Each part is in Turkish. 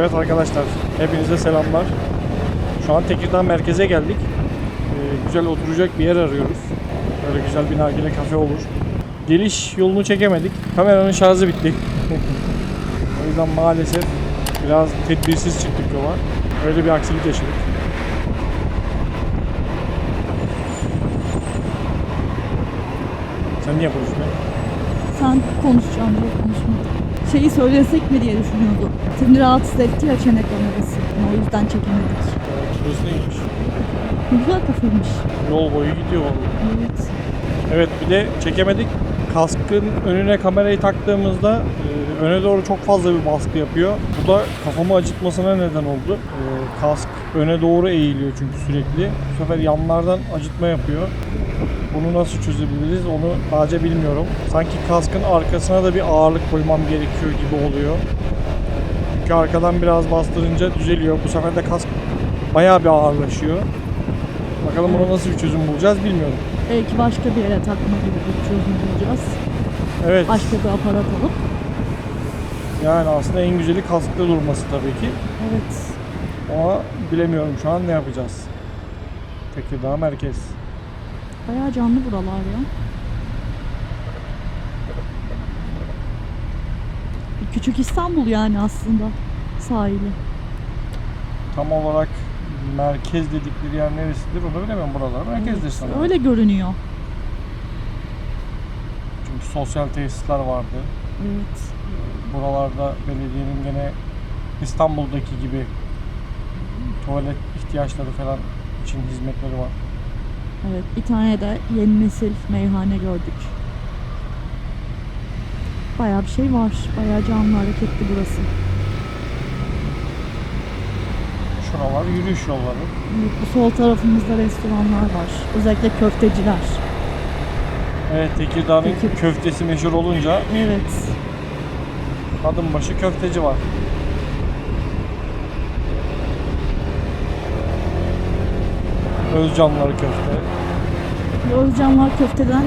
Evet arkadaşlar, hepinize selamlar. Şu an Tekirdağ merkeze geldik. Ee, güzel oturacak bir yer arıyoruz. Böyle güzel bir nargile kafe olur. Geliş yolunu çekemedik. Kameranın şarjı bitti. o yüzden maalesef biraz tedbirsiz çıktık yola. Öyle bir aksilik yaşadık. Sen niye konuşmuyorsun? Sen konuşacağım diye konuşmadım. Şeyi söylesek mi diye düşünüyordum. Seni rahatsız etti ya çene kamerası. O yüzden çekemedik. Burası neymiş? Ne güzel kafaymış. Yol boyu gidiyor vallahi. Evet. Evet bir de çekemedik. Kaskın önüne kamerayı taktığımızda e, öne doğru çok fazla bir baskı yapıyor. Bu da kafamı acıtmasına neden oldu. E, kask öne doğru eğiliyor çünkü sürekli. Bu sefer yanlardan acıtma yapıyor. Bunu nasıl çözebiliriz onu sadece bilmiyorum. Sanki kaskın arkasına da bir ağırlık koymam gerekiyor gibi oluyor. Çünkü arkadan biraz bastırınca düzeliyor. Bu sefer de kask bayağı bir ağırlaşıyor. Bakalım buna nasıl bir çözüm bulacağız bilmiyorum. Belki başka bir yere takma gibi bir çözüm bulacağız. Evet. Başka bir aparat alıp. Yani aslında en güzeli kaskta durması tabii ki. Evet. Ama bilemiyorum şu an ne yapacağız. Tekirdağ merkez. Bayağı canlı buralar ya. Küçük İstanbul yani aslında sahili. Tam olarak merkez dedikleri yer neresidir onu bilemem buralar. Merkezdir Evet, sanırım. Öyle görünüyor. Çünkü sosyal tesisler vardı. Evet. Buralarda belediyenin gene İstanbul'daki gibi tuvalet ihtiyaçları falan için hizmetleri var. Evet. Bir tane de yeni nesil meyhane gördük. Bayağı bir şey var. Bayağı canlı hareketli burası. Şuralar yürüyüş yolları. Evet, bu sol tarafımızda restoranlar var. Özellikle köfteciler. Evet Tekirdağ'ın Tekir- köftesi meşhur olunca Evet. adım başı köfteci var. Özcanları köfte. Özcanlar köfteden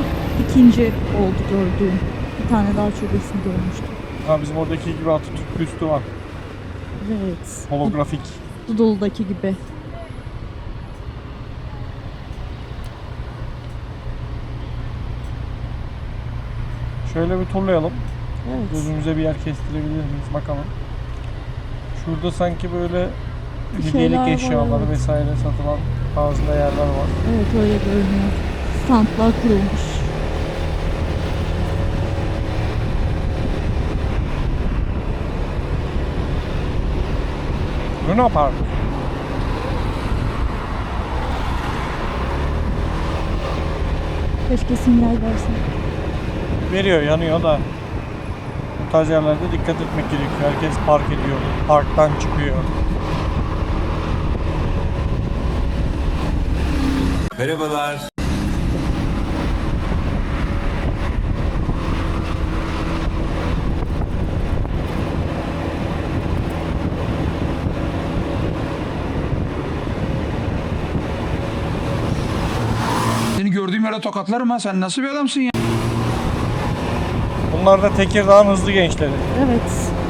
ikinci oldu gördüğüm. Bir tane daha şubesini görmüştüm. Ha bizim oradaki gibi Atatürk büstü var. Evet. Holografik. Dudul'daki gibi. Şöyle bir turlayalım. Evet. Gözümüze bir yer kestirebilir miyiz bakalım. Şurada sanki böyle hediyelik var, eşyaları evet. vesaire satılan tarzında yerler var. Evet öyle görünüyor. Standlar kurulmuş. Luna Park. Keşke sinyal versin. Veriyor yanıyor da bu tarz yerlerde dikkat etmek gerekiyor. Herkes park ediyor. Parktan çıkıyor. Merhabalar. Seni gördüğüm yere tokatlarım ha. Sen nasıl bir adamsın ya? Bunlar da Tekirdağ'ın hızlı gençleri. Evet.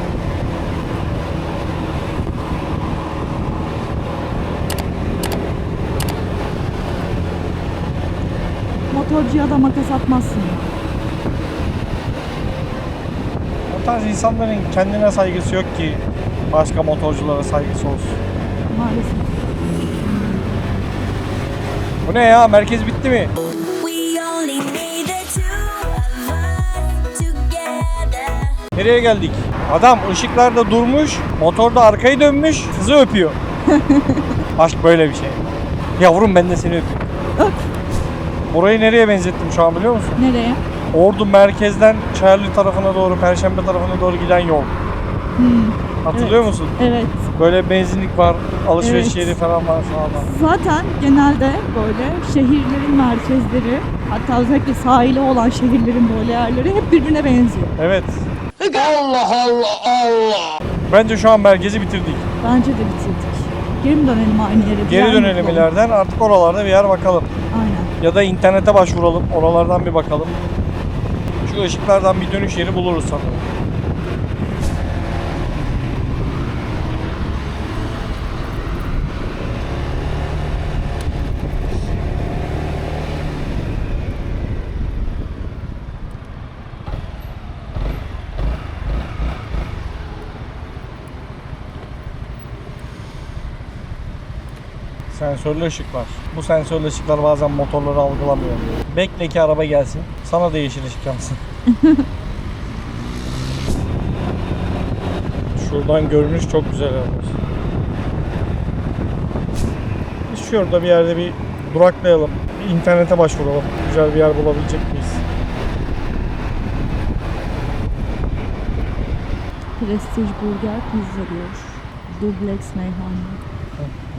Motorcuya da makas atmazsın. O tarz insanların kendine saygısı yok ki başka motorculara saygısı olsun. Maalesef. Bu ne ya? Merkez bitti mi? Nereye geldik? Adam ışıklarda durmuş, motorda arkayı dönmüş, kızı öpüyor. Aşk böyle bir şey. Yavrum ben de seni öpeyim. Burayı nereye benzettim şu an biliyor musun? Nereye? Ordu merkezden Çayırlı tarafına doğru, Perşembe tarafına doğru giden yol. Hatırlıyor Evet. musun? Evet. Böyle benzinlik var, alışveriş Evet. yeri falan var sağda. Zaten genelde böyle şehirlerin merkezleri hatta özellikle sahili olan şehirlerin böyle yerleri hep birbirine benziyor. Evet. Allah Allah Allah. Bence şu an merkezi bitirdik. Bence de bitirdik. Geri mi dönelim aynı yere? Geri dönelim ileriden artık oralarda bir yer bakalım. Aynen. Ya da internete başvuralım. Oralardan bir bakalım. Şu ışıklardan bir dönüş yeri buluruz sanırım. Sensörlü ışıklar. Bu sensörlü ışıklar bazen motorları algılamıyor. Bekle ki araba gelsin. Sana da yeşil ışık yansın. Şuradan görünüş çok güzel. Biz şurada bir yerde bir duraklayalım. Bir internete başvuralım. Güzel bir yer bulabilecek miyiz? Prestige Burger Pizza diyor. Dublex meyhane.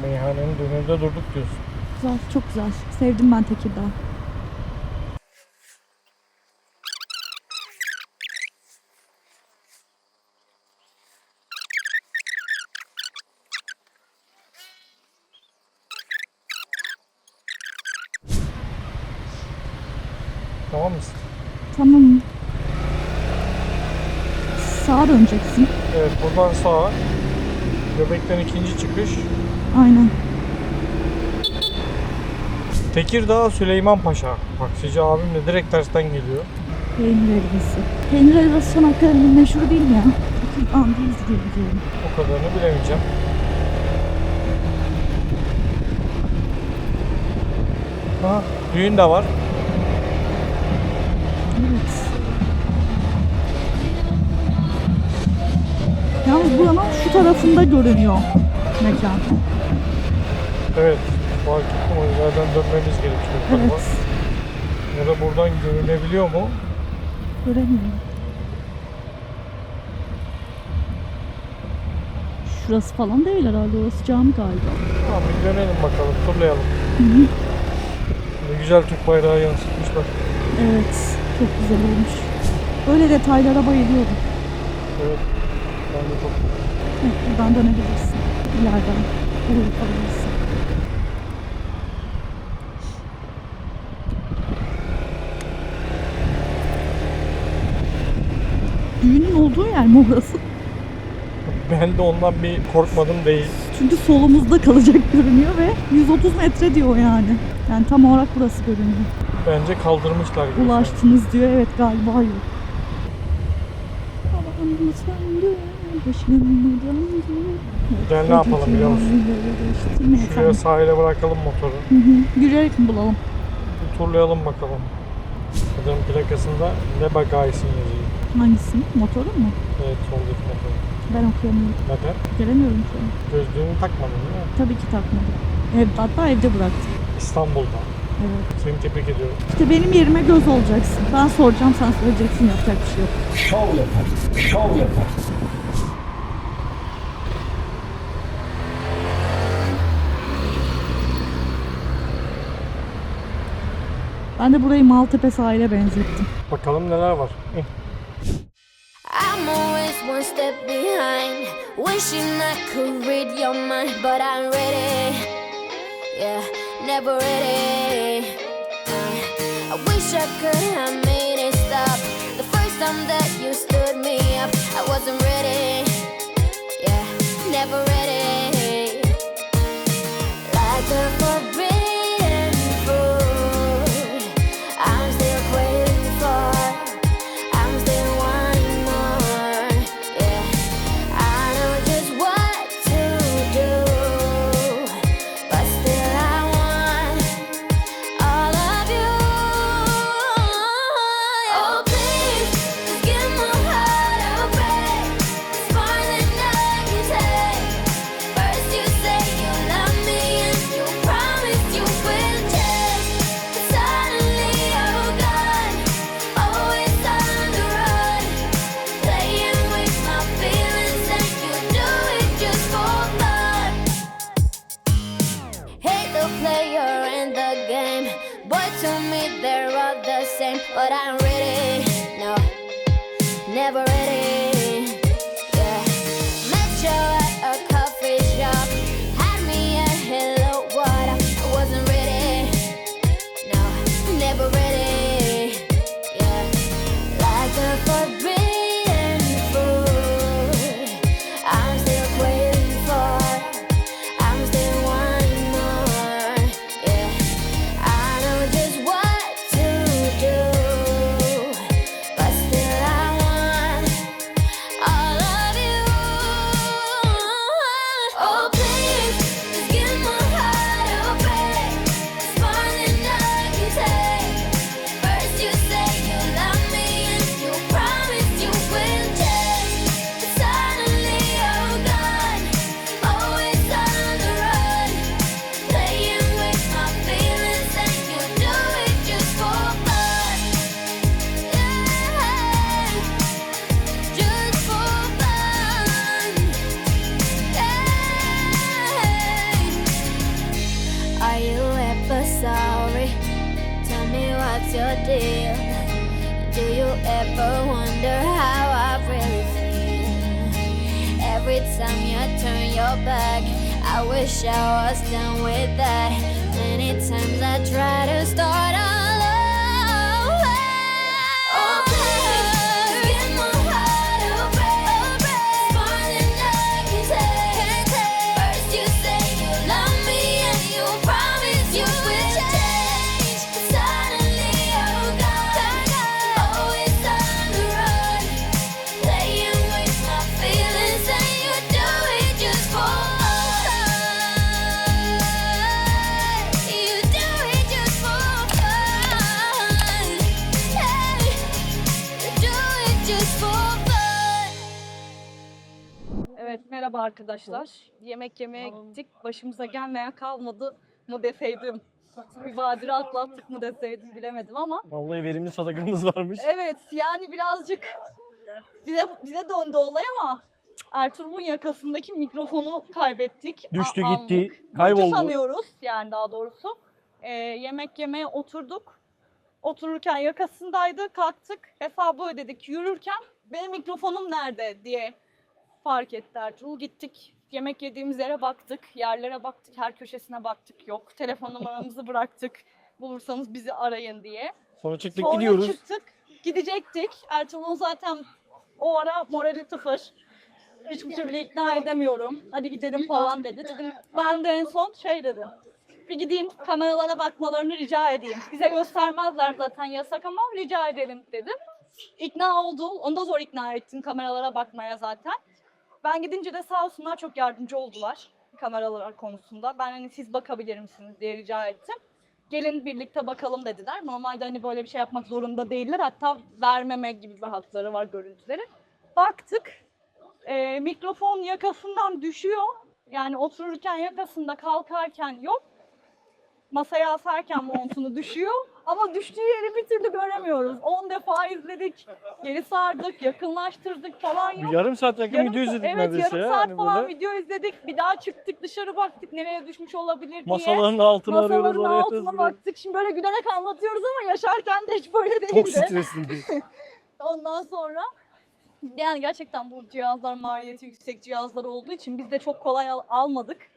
Meyhanenin önünde durduk diyorsun. Güzel, çok güzel. Sevdim ben Tekirdağ. Tamam mısın? Tamam. Sağa döneceksin. Evet buradan sağa. Göbekten ikinci çıkış. Aynen. Tekirdağ Süleyman Paşa. Taksici abim de direkt tersten geliyor. Peynir helvası. Peynir helvası Çanakkale'nin meşhur değil mi ya? Tekirdağ değil diye biliyorum. O kadarını bilemeyeceğim. Ha, düğün de var. Evet. Yalnız buranın şu tarafında görünüyor mekan. Evet. Fark ettim o yerden dönmemiz gerekiyor. galiba. Evet. Ya da buradan görünebiliyor mu? Göremiyorum. Şurası falan değil herhalde. Orası cami galiba. Tamam bir dönelim bakalım. Turlayalım. Ne güzel Türk bayrağı yansıtmışlar. Evet. Çok güzel olmuş. Böyle detaylara bayılıyorum. Evet. Ben de çok Evet, buradan dönebilirsin. İleriden. Burayı kalabilirsin. Düğünün olduğu yer mi orası? Ben de ondan bir korkmadım değil. Çünkü solumuzda kalacak görünüyor ve 130 metre diyor yani. Yani tam olarak burası görünüyor. Bence kaldırmışlar gibi. Ulaştınız diyor. Evet galiba yok. Gel ne yapalım biliyor musun? Şuraya sahile bırakalım motoru. Hı hı. Yürüyerek mi bulalım? Bir turlayalım bakalım. Kadın plakasında ne bagaysın yazıyor. Hangisini? Motoru mu? Evet soldaki motoru. Ben okuyamıyorum. Neden? Göremiyorum şu an. Gözlüğünü takmadın değil mi? Tabii ki takmadım. Ev, hatta evde bıraktım. İstanbul'da. Evet. Seni tebrik ediyorum. İşte benim yerime göz olacaksın. Ben soracağım sen söyleyeceksin yapacak bir şey yok. Şov yapar. Şov yapar. Ben de burayı Maltepe sahile benzettim. Bakalım neler var. I'm always one step behind, wishing I could read your mind, but I'm ready. Yeah, never ready. Uh, I wish I could have made it stop. The first time that you stood me up, I wasn't ready. Yeah, never ready. Player in the game, but to me they're all the same. But I'm ready, no, never ready. Ever wonder how I really feel? Every time you turn your back, I wish I was done with that. Many times I try to start merhaba arkadaşlar. Yemek yemeye gittik. Başımıza gelmeyen kalmadı mı deseydim. Bir badire atlattık mı deseydim bilemedim ama. Vallahi verimli sadakamız varmış. Evet yani birazcık bize, bize döndü olay ama Ertuğrul'un yakasındaki mikrofonu kaybettik. A- Düştü aldık. gitti, Düştü kayboldu. sanıyoruz yani daha doğrusu. Ee, yemek yemeye oturduk. Otururken yakasındaydı. Kalktık. Hesabı ödedik. Yürürken benim mikrofonum nerede diye fark etti Ertuğrul. Gittik. Yemek yediğimiz yere baktık. Yerlere baktık. Her köşesine baktık. Yok. Telefon numaramızı bıraktık. Bulursanız bizi arayın diye. Sonra çıktık Sonra gidiyoruz. çıktık. Gidecektik. Ertuğrul'un zaten o ara morali sıfır. Hiçbir türlü ikna edemiyorum. Hadi gidelim falan dedi. Dedim, ben de en son şey dedim. Bir gideyim kameralara bakmalarını rica edeyim. Bize göstermezler zaten yasak ama rica edelim dedim. İkna oldu. Onu da zor ikna ettim kameralara bakmaya zaten. Ben gidince de sağ olsunlar çok yardımcı oldular kameralar konusunda. Ben hani siz bakabilir misiniz diye rica ettim. Gelin birlikte bakalım dediler. Normalde hani böyle bir şey yapmak zorunda değiller. Hatta vermeme gibi bir hakları var görüntüleri. Baktık. e, mikrofon yakasından düşüyor. Yani otururken yakasında kalkarken yok. Masaya asarken montunu düşüyor. Ama düştüğü yeri bir türlü göremiyoruz. 10 defa izledik. Geri sardık, yakınlaştırdık falan yok. Yarım saat yakın Yarım video sa- izledik evet, neredeyse yarım ya. saat hani falan böyle. video izledik. Bir daha çıktık dışarı baktık nereye düşmüş olabilir diye. Masaların altını arıyoruz Masaların oraya altına yazıyoruz. baktık. Şimdi böyle gülerek anlatıyoruz ama yaşarken de hiç böyle değildi. Çok stresliydik. Ondan sonra yani gerçekten bu cihazlar maliyeti yüksek cihazlar olduğu için biz de çok kolay al- almadık.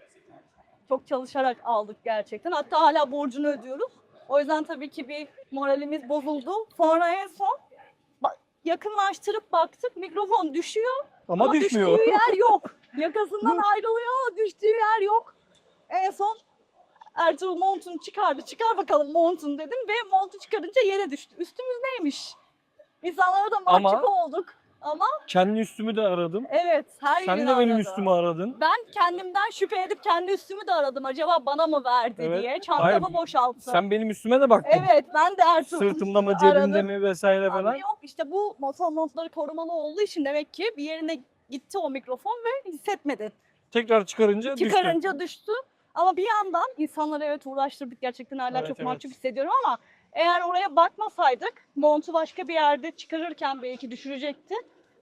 Çok çalışarak aldık gerçekten. Hatta hala borcunu ödüyoruz. O yüzden tabii ki bir moralimiz bozuldu. Sonra en son yakınlaştırıp baktık mikrofon düşüyor Ama düşmüyor. düştüğü yer yok. Yakasından ayrılıyor ama düştüğü yer yok. En son Ertuğrul montunu çıkardı. Çıkar bakalım montunu dedim ve montu çıkarınca yere düştü. Üstümüz neymiş? İnsanlara da Ama- mahcup olduk. Ama Kendi üstümü de aradım. evet her Sen yerini de benim aradı. üstümü aradın. Ben kendimden şüphe edip kendi üstümü de aradım. Acaba bana mı verdi Evet. diye. Çantamı boşalttı. Sen benim üstüme de baktın. Evet ben de Ertuğrul. Sırtımda mı cebimde aradım. mi vesaire Ama falan. yok işte bu motor montları korumalı olduğu için demek ki bir yerine gitti o mikrofon ve hissetmedi. Tekrar çıkarınca düştü. Çıkarınca düştü. Ama bir yandan insanları evet uğraştırdık gerçekten hala Evet, çok evet. mahcup hissediyorum ama eğer oraya bakmasaydık montu başka bir yerde çıkarırken belki düşürecekti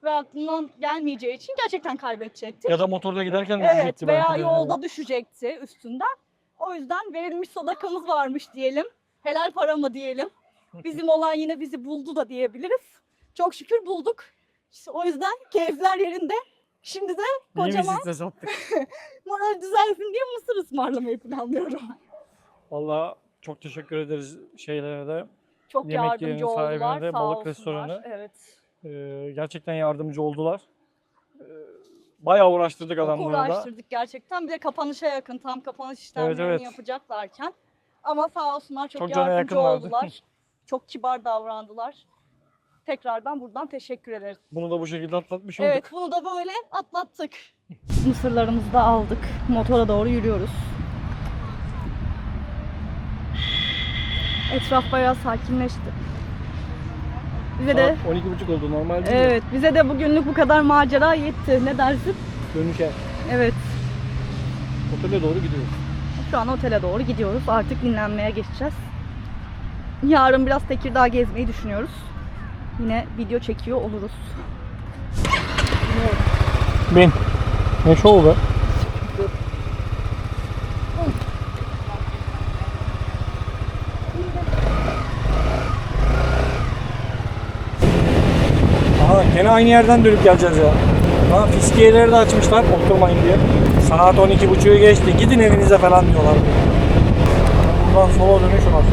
ve aklından gelmeyeceği için gerçekten kaybedecektik. Ya da motorda giderken evet düşecekti veya belki de. yolda düşecekti üstünden. O yüzden verilmiş sadakamız varmış diyelim. Helal para mı diyelim. Bizim olan yine bizi buldu da diyebiliriz. Çok şükür bulduk. İşte o yüzden keyifler yerinde. Şimdi de kocaman moral düzelsin diye mısır ısmarlamayı planlıyorum. Valla çok teşekkür ederiz şeylere de. Çok yardımcı oldular. de, sağ balık olsunlar. restoranı. Evet. Ee, gerçekten yardımcı oldular. Ee, bayağı uğraştırdık Çok adamları da. uğraştırdık gerçekten. Bir de kapanışa yakın. Tam kapanış işlemlerini evet. yapacaklarken. Ama sağ olsunlar çok, Çok yardımcı oldular. çok kibar davrandılar. Tekrardan buradan teşekkür ederiz. Bunu da bu şekilde atlatmış olduk. Evet bunu da böyle atlattık. Mısırlarımızı da aldık. Motora doğru yürüyoruz. Etraf bayağı sakinleşti. Bize de Saat 12.30 oldu normal değil mi? evet bize de bugünlük bu kadar macera yetti. Ne dersin? Dönüşe. Evet. Otele doğru gidiyoruz. Şu an otele doğru gidiyoruz. Artık dinlenmeye geçeceğiz. Yarın biraz Tekirdağ gezmeyi düşünüyoruz. Yine video çekiyor oluruz. Bin. Ne şov be? Aynı yerden dönüp geleceğiz ya. Ha fiskiyeleri de açmışlar oturmayın diye. Saat 12.30'u geçti. Gidin evinize falan diyorlar. Buradan sola dönüş var.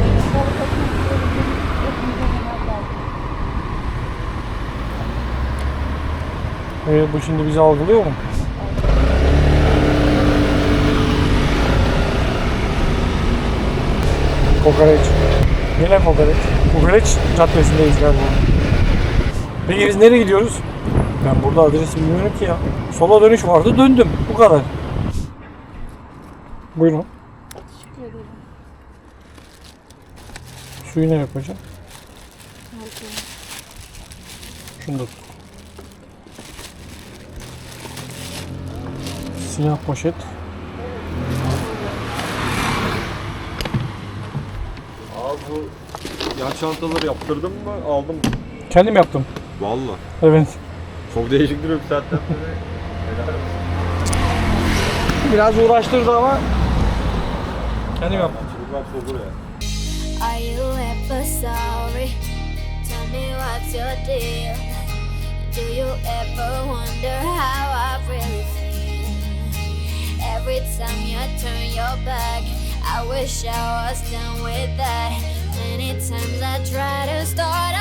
Evet bu şimdi bizi algılıyor mu? Kokoreç. Yine kokoreç. Kokoreç caddesindeyiz galiba. Peki biz nereye gidiyoruz? Ben burada adresi bilmiyorum ki ya. Sola dönüş vardı döndüm. Bu kadar. Buyurun. Suyu nereye koyacağım? Şunu da tut. Siyah poşet. Abi bu yan çantaları yaptırdın mı? Aldım. Kendim yaptım. Valla. Evet. Çok değişik duruyor bir saatten beri. Biraz uğraştırdı ama kendim yaptım. Çocuklar olur ya. Are you ever sorry? Tell me what's your deal? Do you ever wonder how I really feel? Every time you turn your back, I wish I was done with that. Many times I try to start